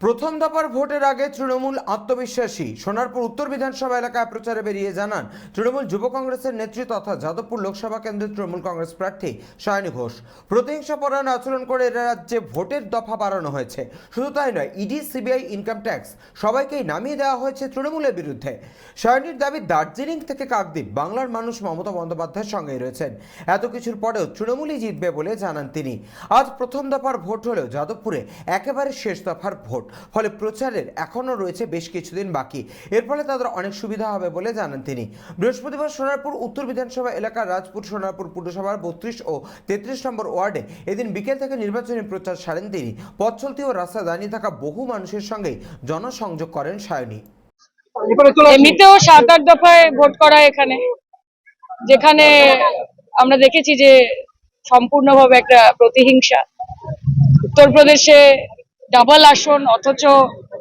প্রথম দফার ভোটের আগে তৃণমূল আত্মবিশ্বাসী সোনারপুর উত্তর বিধানসভা এলাকায় প্রচারে বেরিয়ে জানান, তৃণমূল যুব কংগ্রেসের নেত্রী তথা যাদবপুর লোকসভা কেন্দ্রের তৃণমূল কংগ্রেস প্রার্থী সায়নী ঘোষ। প্রতিহিংসা পরায়ণ আচরণ করে এরা রাজ্যে ভোটের দফা বাড়ানো হয়েছে। শুধু তাই নয়, ইডি, সিবিআই, ইনকাম ট্যাক্স সবাইকেই নামিয়ে দেওয়া হয়েছে তৃণমূলের বিরুদ্ধে। সায়নীর দাবি, দার্জিলিং থেকে কাকদ্বীপ, বাংলার মানুষ মমতা বন্দ্যোপাধ্যায়ের সঙ্গেই রয়েছেন। এত কিছুর পরেও তৃণমূলই জিতবে বলে জানান তিনি। আজ প্রথম দফার ভোট হলেও যাদবপুরে একেবারে শেষ দফার ভোট। ফলে প্রচারের এখনও রয়েছে বেশ কিছুদিন বাকি। এর ফলে তাদের অনেক সুবিধা হবে বলে জানান তিনি। বৃহস্পতিবার সোনারপুর উত্তর বিধানসভা এলাকার রাজপুর সোনারপুর পুরসভার বত্রিশ ও তেত্রিশ নম্বর ওয়ার্ডে এদিন বিকেল থেকে নির্বাচনী প্রচার সারেন তিনি। পথ চলতি ও রাস্তায় দাঁড়িয়ে থাকা বহু মানুষের সঙ্গে জনসংযোগ করেন সায়নী। এমনিতেও সাত আট দফায় ভোট করা এখানে। যেখানে আমরা দেখেছি যে সম্পূর্ণভাবে একটা প্রতিহিংসা। উত্তরপ্রদেশে ডাবল আসন, অথচ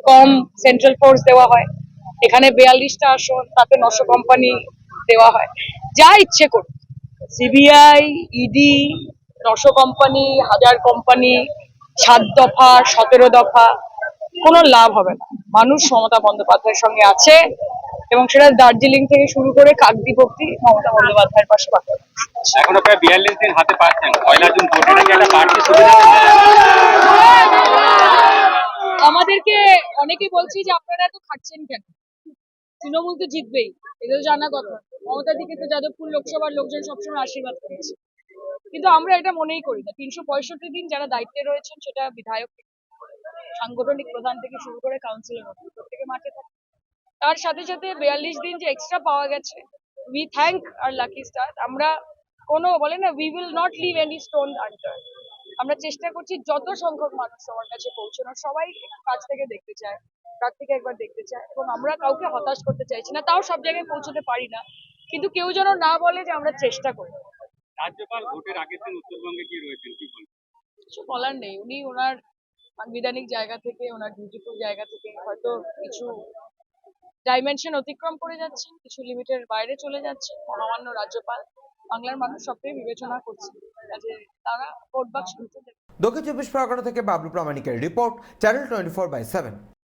কম সেন্ট্রাল ফোর্স দেওয়া হয়। এখানে বিয়াল্লিশটা আসন, তাতে নশো কোম্পানি দেওয়া হয়। যা ইচ্ছে করুন সিবিআই ইডি নশো কোম্পানি হাজার কোম্পানি সাত দফা, সতেরো দফা, কোনো লাভ হবে না। মানুষ মমতা বন্দ্যোপাধ্যায়ের সঙ্গে আছে এবং সেটা দার্জিলিং থেকে শুরু করে কাকদ্বীপ অব্দি মমতা বন্দ্যোপাধ্যায়ের পাশে পাঠাবে এখনও প্রায় বিয়াল্লিশ দিন হাতে পাচ্ছেন। পয়লা জুন একটা বাড়তি সুবিধা আমাদেরকে অনেকে বলছি যে আপনারা এত খাচ্ছেন কেন? তৃণমূল তো জিতবেই এটা তো জানা কথা। মমতা দিকে তো যাদবপুর লোকসভার লোকজন সবসময় আশীর্বাদ করেছে কিন্তু আমরা এটা মনেই করি না। তিনশো পঁয়ষট্টি দিন যারা দায়িত্বে রয়েছেন, সেটা বিধায়ক, সাংগঠনিক প্রধান থেকে শুরু করে কাউন্সিলর প্রত্যেকে মাঠে থাকে। তার সাথে সাথে বিয়াল্লিশ দিন যে এক্সট্রা পাওয়া গেছে we thank our lucky star আমরা কোনো বলে না we will not leave any stone unturned আমরা চেষ্টা করছি যত সংখ্যক মানুষ সবার কাছে পৌঁছানো সবাই কাছ থেকে দেখতে চায় কাছ থেকে একবার দেখতে চায় এবং আমরা কাউকে হতাশ করতে চাইছি না তাও সব জায়গায় পৌঁছতে পারি না। কিন্তু কেউ যেন না বলে যে আমরা চেষ্টা করি। রাজ্যপাল ভোটের আগের দিন উত্তরবঙ্গে কি রয়েছেন কি বলবেন? কিছু বলার নেই উনি ওনার সাংবিধানিক জায়গা থেকে ওনার ডিউটিফুল জায়গা থেকে হয়তো কিছু ডাইমেনশন অতিক্রম করে যাচ্ছেন কিছু লিমিটের বাইরে চলে যাচ্ছে মহামান্য রাজ্যপাল বাংলার মানুষ সবটাই বিবেচনা করছে। কাজে তারা ভোট বাক্স ঢুকতে দেবে। দক্ষিণ চব্বিশ পরগনা থেকে Bablu প্রামাণিকের report channel twenty four by seven